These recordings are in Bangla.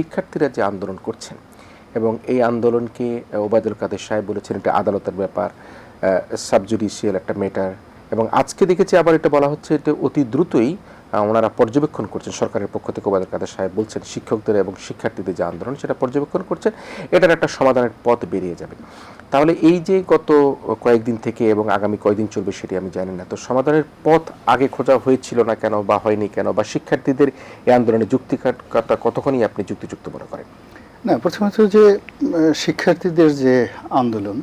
শিক্ষার্থীরা যে আন্দোলন করছেন এবং এই আন্দোলনকে ওবায়দুল কাদের সাহেব বলেছেন এটা আদালতের ব্যাপার সাবজুডিশিয়াল একটা মেটার এবং আজকে দেখেছি আবার এটা বলা হচ্ছে এটা অতি দ্রুতই ওনারা পর্যবেক্ষণ করছেন, সরকারের পক্ষ থেকে ওবায়দুল কাদের সাহেব বলছেন, শিক্ষকদের এবং শিক্ষার্থীদের যে আন্দোলন, সেটা পর্যবেক্ষণ করছেন, এটার একটা সমাধানের পথ বেরিয়ে যাবে। তাহলে এই যে গত কয়েকদিন থেকে এবং আগামী কয়েকদিন চলবে সেটি আমি জানি না, তো সমাধানের পথ আগে খোঁজা হয়েছিল না কেন বা হয়নি কেন, বা শিক্ষার্থীদের এই আন্দোলনে যুক্তিকতা কতক্ষণই আপনি যুক্তিযুক্ত মনে করেন? না, প্রথমত যে শিক্ষার্থীদের যে আন্দোলন,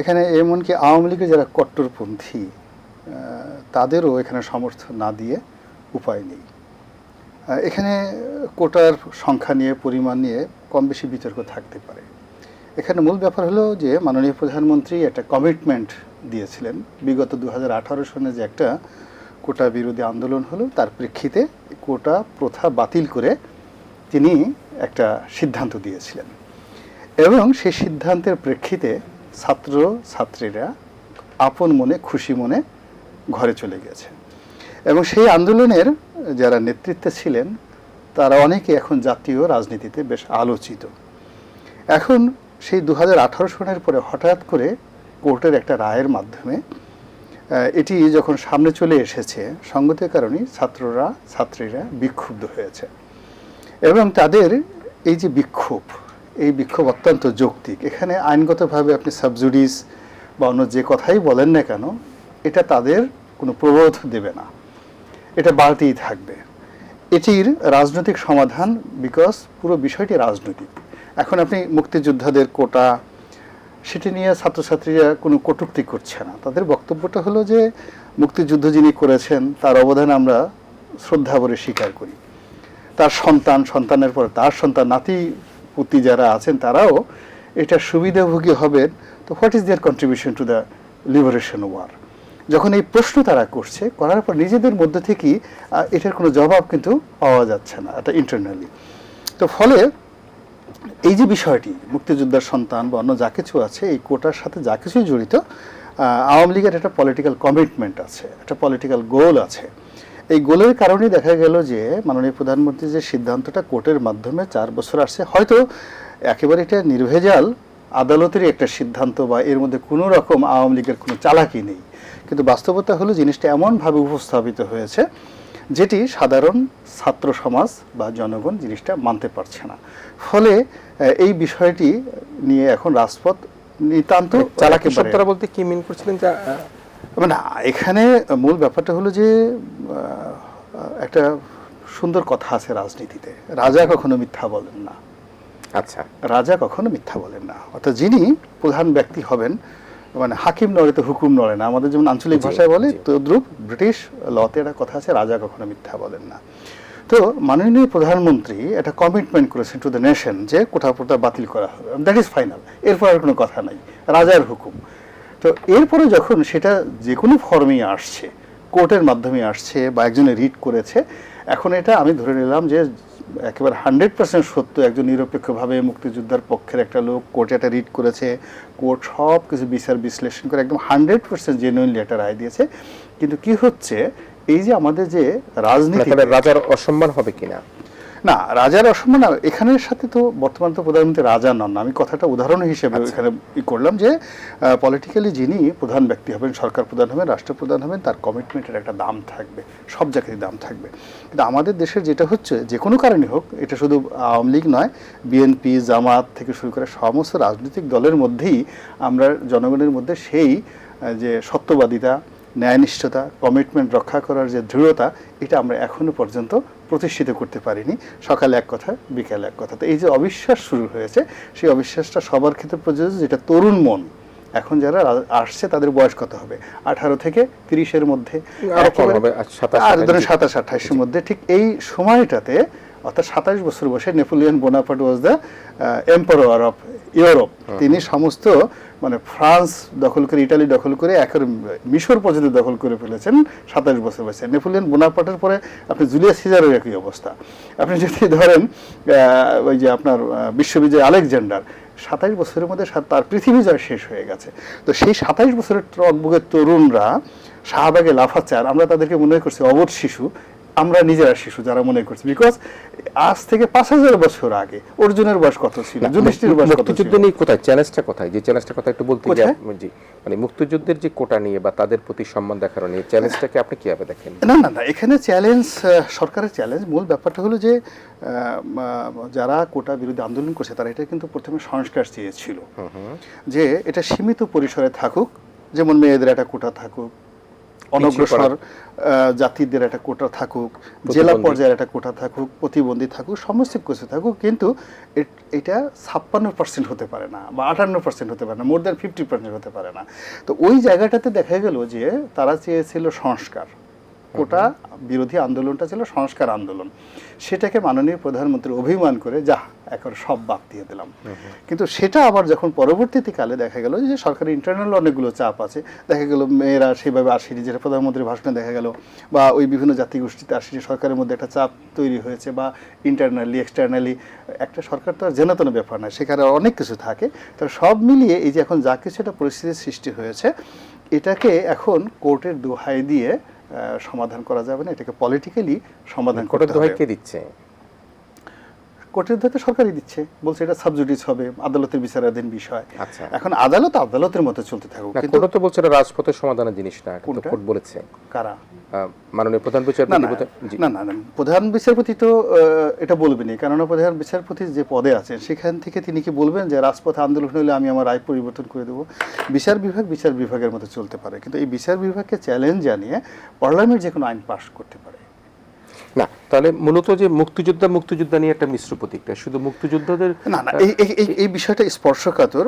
এখানে এমনকি আওয়ামী লীগের যারা কট্টরপন্থী তাদেরও এখানে সমর্থন না দিয়ে উপায় নেই। এখানে কোটার সংখ্যা নিয়ে, পরিমাণ নিয়ে কম বেশি বিতর্ক থাকতে পারে। এখানে মূল ব্যাপার হলো যে, মাননীয় প্রধানমন্ত্রী একটা কমিটমেন্ট দিয়েছিলেন। বিগত দু হাজার আঠারো সনে যে একটা কোটা বিরোধী আন্দোলন হলো, তার প্রেক্ষিতে কোটা প্রথা বাতিল করে তিনি একটা সিদ্ধান্ত দিয়েছিলেন। এবং সেই সিদ্ধান্তের প্রেক্ষিতে ছাত্র ছাত্রীরা আপন মনে, খুশি মনে ঘরে চলে গেছে। এবং সেই আন্দোলনের যারা নেতৃত্বে ছিলেন, তারা অনেকে এখন জাতীয় রাজনীতিতে বেশ আলোচিত। এখন সেই দু হাজার আঠারো সনের পরে হঠাৎ করে কোর্টের একটা রায়ের মাধ্যমে এটি যখন সামনে চলে এসেছে, সঙ্গতের কারণে ছাত্ররা, ছাত্রীরা বিক্ষুব্ধ হয়েছে। এবং তাদের এই যে বিক্ষোভ, এই বিক্ষোভ অত্যন্ত যৌক্তিক। এখানে আইনগতভাবে আপনি সাবজুডিস বা অন্য যে কথাই বলেন না কেন, এটা তাদের কোনো প্রবোধ দেবে না। এটা বাড়তেই থাকবে। এটির রাজনৈতিক সমাধান বিকজ পুরো বিষয়টি রাজনৈতিক। এখন আপনি মুক্তিযোদ্ধাদের কোটা, সেটি নিয়ে ছাত্রছাত্রীরা কোনো কটূক্তি করছে না। তাদের বক্তব্যটা হলো যে, মুক্তিযুদ্ধ যিনি করেছেন, তার অবদান আমরা শ্রদ্ধা ভরে স্বীকার করি। তার সন্তান, সন্তানের পরে তার সন্তান, নাতি, পুতি যারা আছেন, তারাও এটা সুবিধাভোগী হবেন। তো what is their contribution to the liberation war যখন এই প্রশ্ন তারা করছে, করার পর নিজেদের মধ্যে থেকেই এটার কোনো জবাব কিন্তু পাওয়া যাচ্ছে না, এটা ইন্টারনালি তো ফলে এই যে বিষয়টি, মুক্তিযোদ্ধার সন্তান বা অন্য যা কিছু আছে, এই কোটার সাথে যা কিছুই জড়িত আওয়ামী লীগের একটা পলিটিক্যাল কমিটমেন্ট আছে, একটা পলিটিক্যাল গোল আছে। এই গোলের কারণেই দেখা গেল যে, মাননীয় প্রধানমন্ত্রী যে সিদ্ধান্তটা কোর্টের মাধ্যমে চার বছর আসছে, হয়তো একেবারে এটা নির্ভেজাল আদালতেরই একটা সিদ্ধান্ত বা এর মধ্যে কোনো রকম আওয়ামী লীগের কোনো চালাকি নেই। কিন্তু বাস্তবতা হলো জিনিসটা এমনভাবে উপস্থাপিত হয়েছে যেটি সাধারণ ছাত্র সমাজ বা জনগণ জিনিসটা মানতে পারছে না। ফলে এই বিষয়টি নিয়ে এখন রাজপথ নিতান্ত চালাকি একেবারে- শব্দটা বলতে কি মিন করছিলেন যে মানে এখানে মূল ব্যাপারটা হলো যে একটা সুন্দর কথা আছে রাজনীতিতে। রাজা কখনো মিথ্যা বলেন না। আচ্ছা। রাজা কখনো মিথ্যা বলেন না। অর্থাৎ যিনি প্রধান ব্যক্তি হবেন মানে হাকিম নড়ে তো হুকুম নড়ে না। আমাদের যেমন আঞ্চলিক ভাষায় বলে। তদ্রুপ ব্রিটিশ লতে একটা কথা আছে রাজা কখনো মিথ্যা বলেন না। তো মাননীয় প্রধানমন্ত্রী একটা কমিটমেন্ট করেছেন টু দ্য নেশন যে কোঠা পোটা বাতিল করা হবে। দ্যাট ইজ ফাইনাল এরপর আর কোনো কথা নাই। রাজার হুকুম। তো এরপরে যখন সেটা যে কোনো ফর্মেই আসছে কোর্টের মাধ্যমে আসছে বা একজনে রিড করেছে এখন এটা আমি ধরে নিলাম যে একেবারে হান্ড্রেড পার্সেন্ট সত্য, একজন নিরপেক্ষভাবে মুক্তিযোদ্ধার পক্ষের একটা লোক কোর্টে একটা রিড করেছে, কোর্ট সব কিছু বিচার বিশ্লেষণ করে একদম হান্ড্রেড পার্সেন্ট জেনুইনলি একটা রায় দিয়েছে। কিন্তু কি হচ্ছে, এই যে আমাদের যে রাজনীতি রাজার অসম্মান হবে কিনা? না রাজার অসম্মান এখানের সাথে তো বর্তমান তো প্রধানমন্ত্রী রাজা নন না। আমি কথাটা উদাহরণ হিসেবে আচ্ছা। এখানে ই করলাম যে পলিটিক্যালি যিনি প্রধান ব্যক্তি হবেন সরকার প্রধান হবেন রাষ্ট্রপ্রধান হবেন তার কমিটমেন্টের একটা দাম থাকবে সব জায়গায় দাম থাকবে কিন্তু আমাদের দেশের যেটা হচ্ছে যে কোনো কারণে হোক এটা শুধু আওয়ামী লীগ নয় বিএনপি জামাত থেকে শুরু করে সমস্ত রাজনৈতিক দলের মধ্যেই আমরা জনগণের মধ্যে সেই যে সত্যবাদিতা ন্যায়নিষ্ঠতা কমিটমেন্ট রক্ষা করার যে দৃঢ়তা এটা আমরা এখনও পর্যন্ত প্রতিষ্ঠিত করতে পারিনি। সকালে এক কথা বিকালে এক কথা। তো এই যে অবিশ্বাস শুরু হয়েছে সেই অবিশ্বাসটা সবার ক্ষেত্রে প্রযোজ্য যেটা তরুণ মন। এখন যারা আসছে তাদের বয়স কত হবে? আঠারো থেকে তিরিশের মধ্যে। সাতাশ, আর ধরেন সাতাশ আঠাশের মধ্যে। ঠিক এই সময়টাতে অর্থাৎ সাতাশ বছর বয়সে Napoleon Bonaparte was the emperor of Europe. তিনি সমস্ত মানে ফ্রান্স দখল করে ইটালি দখল করে একের মিশর পর্যন্ত দখল করে ফেলেছেন সাতাশ বছর বয়সে। নেপোলিয়ন বোনাপার্টের পরে আপনি জুলিয়াস সিজারের একই অবস্থা। আপনি যদি ধরেন ওই যে আপনার বিশ্ববিজয় আলেকজান্ডার সাতাশ বছরের মধ্যে তার পৃথিবী জয় শেষ হয়ে গেছে। তো সেই সাতাশ বছরের টকবুকের তরুণরা শাহবাগে লাফাচ্ছে। আর আমরা তাদেরকে মনে করছি অবধ শিশু আমরা নিজেরা শিশু যারা মনে করছি। বিকজ আজ থেকে পাঁচ হাজার বছর আগে অর্জুনের বয়স কত ছিল? যুধিষ্ঠির বয়স কত ছিল? নিয়ে কোথায়? চ্যালেঞ্জটা কোথায়? যে চ্যালেঞ্জটা কথা একটু বলতে গিয়ে জি মানে মুক্তিযুদ্ধের যে কোটা নিয়ে বা তাদের প্রতি সম্মান দেখানো নিয়ে চ্যালেঞ্জটাকে আপনি কীভাবে দেখেন? না না না এখানে চ্যালেঞ্জ সরকারের চ্যালেঞ্জ মূল ব্যাপারটা হলো যে যারা কোটা বিরুদ্ধে আন্দোলন করছে তারা এটা কিন্তু প্রথমে সংস্কার চেয়েছিল। যে এটা সীমিত পরিসরে থাকুক যেমন মেয়েদের একটা কোটা থাকুক অনগ্রসর জাতিদের একটা কোটা থাকুক জেলা পর্যায়ের একটা কোটা থাকুক প্রতিবন্ধী থাকুক সমস্ত কিছু থাকুক কিন্তু এটা ছাপ্পান্ন পার্সেন্ট হতে পারে না বা আটান্ন পার্সেন্ট হতে পারে না মোর দ্যান ফিফটি পার্সেন্ট হতে পারে না। তো ওই জায়গাটাতে দেখা গেল যে তারা চেয়েছিল সংস্কার। কোটা বিরোধী আন্দোলনটা ছিল সংস্কার আন্দোলন। সেটাকে মাননীয় প্রধানমন্ত্রী অভিমান করে যা এখন সব বাদ দিয়ে দিলাম। কিন্তু সেটা আবার যখন পরবর্তীতে কালে দেখা গেল যে সরকারি ইন্টারনাল অনেকগুলো চাপ আছে। দেখা গেল মেয়েরা সেভাবে আসেনি যেটা প্রধানমন্ত্রীর ভাষণে দেখা গেল বা ওই বিভিন্ন জাতিগোষ্ঠীতে আসেনি সরকারের মধ্যে একটা চাপ তৈরি হয়েছে বা ইন্টারনালি এক্সটার্নালি একটা সরকার তো আর জেনাতন ব্যাপার না সেখানে অনেক কিছু থাকে। তো সব মিলিয়ে এই যে এখন যা কিছু একটা পরিস্থিতির সৃষ্টি হয়েছে এটাকে এখন কোর্টের দোহাই দিয়ে সমাধান করা যাবে না এটাকে পলিটিক্যালি সমাধান করতে দোহাই হবে কে দিচ্ছে? কোর্টের সরকারই দিচ্ছে। বলছে এটা সাবজুডিস হবে আদালতের বিচারাধীন বিষয়। আচ্ছা। এখন আদালত আদালতের মতো চলতে থাকুক কিন্তু তো বলছে এটা রাজপথের সমাধানের জিনিস না কিন্তু কোর্ট বলেছে। কারা? মাননীয় প্রধান বিচারপতি না না না প্রধান বিচারপতি তো এটা বলবেনই কেননা প্রধান বিচারপতি যে পদে আছেন সেখান থেকে তিনি কি বলবেন যে রাজপথে আন্দোলন হলে আমি আমার রায় পরিবর্তন করে দেবো? বিচার বিভাগ বিচার বিভাগের মতো চলতে পারে কিন্তু এই বিচার বিভাগকে চ্যালেঞ্জ জানিয়ে পার্লামেন্ট যে কোনো আইন পাশ করতে পারে। না তাহলে মূলত যে মুক্তিযোদ্ধা মুক্তিযোদ্ধা নিয়ে একটা মিশ্র প্রতিক্রিয়া শুধু মুক্তিযোদ্ধাদের না না এই এই- বিষয়টা স্পর্শকাতর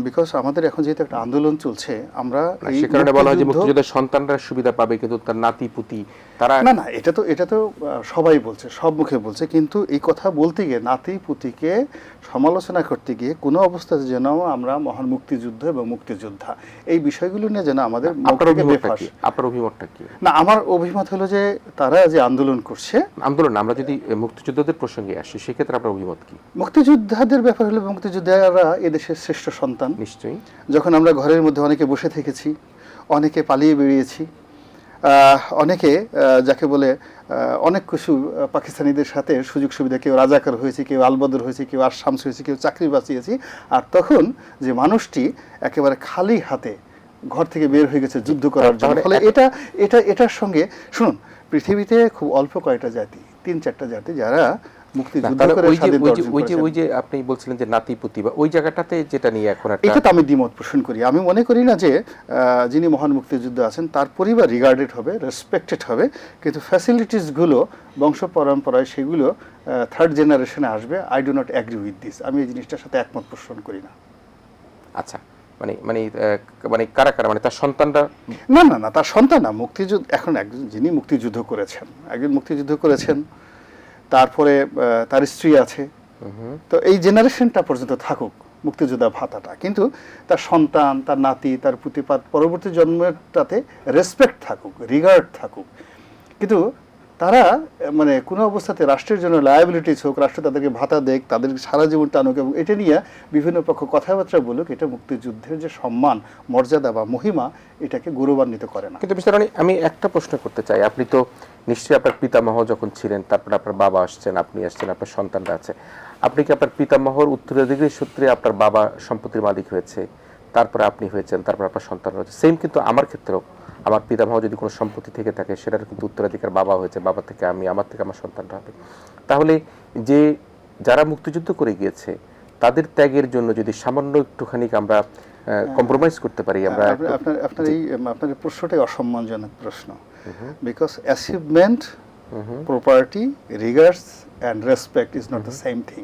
বিকজ আমাদের এখন যেহেতু একটা আন্দোলন চলছে আমরা এই সে কারণে বলা হয় যে মুক্তিযুদ্ধ- মুক্তিযোদ্ধার সন্তানরা সুবিধা পাবে কিন্তু তার নাতি পুতি তারা না না এটা তো এটা তো সবাই বলছে সব মুখে বলছে কিন্তু এই কথা বলতে গিয়ে নাতি পুতিকে সমালোচনা করতে গিয়ে কোনো অবস্থাতে যেন আমরা মহান মুক্তিযুদ্ধ এবং মুক্তিযোদ্ধা এই বিষয়গুলো নিয়ে যেন আমাদের আপনার অভিমতটা কি? আপনার অভিমতটা কি? না আমার অভিমত হলো যে তারা যে আন্দোলন করছে। আন্দোলন আমরা যদি মুক্তিযোদ্ধাদের প্রসঙ্গে আসি সেক্ষেত্রে আপনার অভিমত কি? মুক্তিযোদ্ধাদের ব্যাপার হলো মুক্তিযোদ্ধারা এদেশের শ্রেষ্ঠ সন্তান। নিশ্চয়ই। যখন আমরা ঘরের মধ্যে অনেকে বসে থেকেছি অনেকে পালিয়ে বেরিয়েছি অনেকে যাকে বলে অনেক কিছু পাকিস্তানিদের সাথে সুযোগ সুবিধা কেউ রাজাকার হয়েছে কেউ আলবদর হয়েছে কেউ আশামস হয়েছে কেউ চাকরি বাঁচিয়েছি। আর তখন যে মানুষটি একেবারে খালি হাতে ঘর থেকে বের হয়ে গেছে যুদ্ধ করার জন্য। ফলে এটা এটা এটার সঙ্গে শুনুন পৃথিবীতে খুব অল্প কয়টা জাতি তিন চারটা জাতি যারা ওই যে ওই যে আপনি বলছিলেন যে নাতি পুতি বা ওই জায়গাটাতে যেটা নিয়ে এখন এটা তো আমি দ্বিমত পোষণ করি। আমি মনে করি না যে যিনি মহান মুক্তিযুদ্ধ আছেন তার পরিবার রিগার্ডেড হবে রেসপেক্টেড হবে কিন্তু ফ্যাসিলিটিসগুলো বংশ পরম্পরায় সেগুলো থার্ড জেনারেশনে আসবে। I do not agree with this আমি এই জিনিসটার সাথে একমত পোষণ করি না। আচ্ছা। মানে মানে মানে কারা কারা মানে তার সন্তানরা? না না না তার সন্তান না মুক্তিযুদ্ধ এখন একজন যিনি মুক্তিযুদ্ধ করেছেন একজন মুক্তিযুদ্ধ করেছেন তারপরে তার স্ত্রী আছে। তো এই জেনারেশনটা পর্যন্ত থাকুক মুক্তিযোদ্ধা ভাতাটা। কিন্তু তার সন্তান তার নাতি তার পুতিপাত পরবর্তী জন্মেরটাতে রেসপেক্ট থাকুক রিগার্ড থাকুক। কিন্তু তারা মানে কোনো অবস্থাতে রাষ্ট্রের জন্য লায়াবিলিটিস হোক রাষ্ট্র তাদেরকে ভাতা দেখ তাদের সারা জীবন টানুক এবং এটা নিয়ে বিভিন্ন পক্ষ কথাবার্তা বলুক, এটা মুক্তিযুদ্ধের যে সম্মান, মর্যাদা বা মহিমা, এটাকে গৌরবান্বিত করে না। কিন্তু মিস্টার আমি একটা প্রশ্ন করতে চাই। আপনি তো নিশ্চয়ই আপনার পিতামহ যখন ছিলেন, তারপরে আপনার বাবা আসছেন, আপনি আসছেন, আপনার সন্তানরা আছে। আপনি কি আপনার পিতামহর উত্তরাধিকারী সূত্রে আপনার বাবা সম্পত্তির মালিক হয়েছে, তারপরে আপনি হয়েছেন, তারপর আপনার সন্তান হয়েছে? সেম কিন্তু আমার ক্ষেত্রেও। আমার পিতামহ যদি কোনো সম্পত্তি থেকে থাকে সেটার কিন্তু উত্তরাধিকার বাবা হয়েছে বাবা থেকে আমি আমার থেকে আমার সন্তানরা হবে। তাহলে যে যারা মুক্তিযুদ্ধ করে গিয়েছে তাদের ত্যাগের জন্য যদি সামান্য একটুখানি আমরা কম্প্রোমাইজ করতে পারি আমরা হ্যাঁ, আপনার আপনার আপনার এই আপনার প্রশ্নটাই অসম্মানজনক প্রশ্ন। Because achievement property regards and respect is not the same thing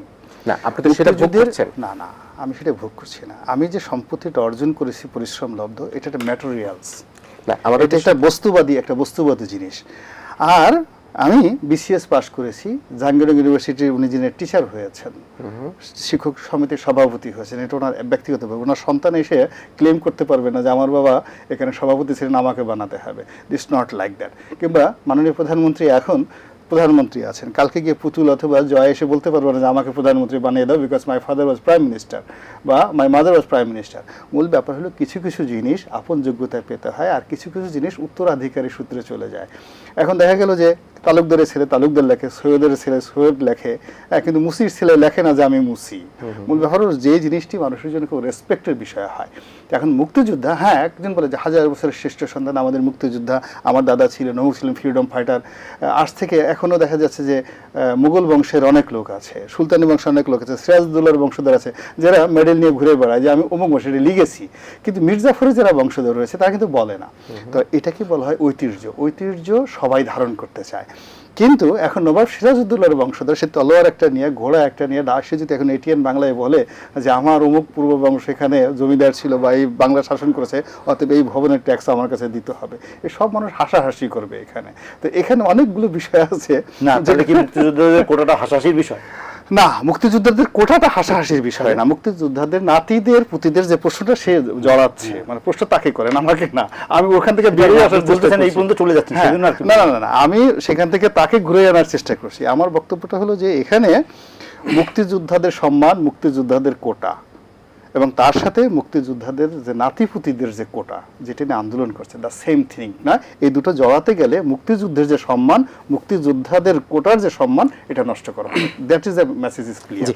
না আপনি তো সেটা ভোগ করছেন। না না আমি সেটা ভোগ করছি না। আমি যে সম্পত্তিটা অর্জন করেছি পরিশ্রম লব্ধ এটা একটা ম্যাটেরিয়ালস না আমাদের এটা একটা বস্তুবাদী একটা বস্তুবাদী জিনিস। আর আমি বিসিএস পাশ করেছি জাহাঙ্গীরনগর ইউনিভার্সিটির উনি যিনি টিচার হয়েছেন শিক্ষক সমিতির সভাপতি হয়েছেন এটা ওনার ব্যক্তিগত ব্যাপার। ওনার সন্তান এসে ক্লেম করতে পারবে না যে আমার বাবা এখানে সভাপতি ছিলেন আমাকে বানাতে হবে। দিস নট লাইক দ্যাট কিংবা মাননীয় প্রধানমন্ত্রী এখন প্রধানমন্ত্রী আছেন। কালকে গিয়ে পুতুল অথবা জয় এসে বলতে পারব না যে আমাকে প্রধানমন্ত্রী বানিয়ে দাও because my father was prime minister বা my mother was prime minister মূল ব্যাপার হলো কিছু কিছু জিনিস আপন যোগ্যতায় পেতে হয় আর কিছু কিছু জিনিস উত্তরাধিকারী সূত্রে চলে যায়। এখন দেখা গেল যে তালুকদারের ছেলে তালুকদার লেখে সৈয়দের ছেলে সৈয়দ লেখে। কিন্তু মুসির ছেলে লেখে না যে আমি মুসি। মূল ব্যাপার হলো যে জিনিসটি মানুষের জন্য খুব রেসপেক্টের বিষয় হয়। এখন মুক্তিযোদ্ধা হ্যাঁ একজন বলে যে হাজার বছরের শ্রেষ্ঠ সন্তান আমাদের মুক্তিযোদ্ধা আমার দাদা ছিলেন অমুক ছিলেন ফ্রিডম ফাইটার। আজ থেকে এখনও দেখা যাচ্ছে যে মুঘল বংশের অনেক লোক আছে সুলতানি বংশের অনেক লোক আছে সিরাজদৌল্লার বংশধর আছে যারা মেডেল নিয়ে ঘুরে বেড়ায় যে আমি অমুক বংশের লিগেছি কিন্তু মির্জাফরের যারা বংশধর রয়েছে তারা কিন্তু বলে না। তো এটাকে বলা হয় ঐতিহ্য। ঐতিহ্য সবাই ধারণ করতে চায়। কিন্তু এখন নবাব সিরাজউদ্দৌলার বংশধর সে তলোয়ার একটা নিয়ে ঘোড়া একটা নিয়ে সে যদি এখন এটিএন বাংলায় বলে যে আমার অমুক পূর্ব বংশ এখানে জমিদার ছিল বা এই বাংলা শাসন করেছে অতএব এই ভবনের ট্যাক্স আমার কাছে দিতে হবে। এ সব মানুষ হাসাহাসি করবে এখানে। তো এখানে অনেকগুলো বিষয় আছে না যেটা কি মুক্তিযুদ্ধের কোটাটা হাসাহাসির বিষয়? না মুক্তিযোদ্ধাদের কোঠাটা হাসাহাসির বিষয় না। মুক্তিযোদ্ধাদের নাতিদের পুতিদের যে প্রশ্নটা সে জড়াচ্ছে মানে প্রশ্ন তাকে করেন আমাকে না। আমি ওখান থেকে বেরিয়ে আসার চেষ্টা এই পর্যন্ত চলে যাচ্ছে হ্যাঁ, না না না আমি সেখান থেকে তাকে ঘুরে আনার চেষ্টা করছি। আমার বক্তব্যটা হলো যে এখানে মুক্তিযোদ্ধাদের সম্মান মুক্তিযোদ্ধাদের কোটা। এবং তার সাথে মুক্তিযোদ্ধাদের যে নাতিপুতিদের যে কোটা, যেটি নিয়ে আন্দোলন করছে দ্য সেম থিং না? এই দুটো জড়াতে গেলে মুক্তিযুদ্ধের যে সম্মান, মুক্তিযোদ্ধাদের কোটার যে সম্মান, এটা নষ্ট করা হবে। That is the message is clear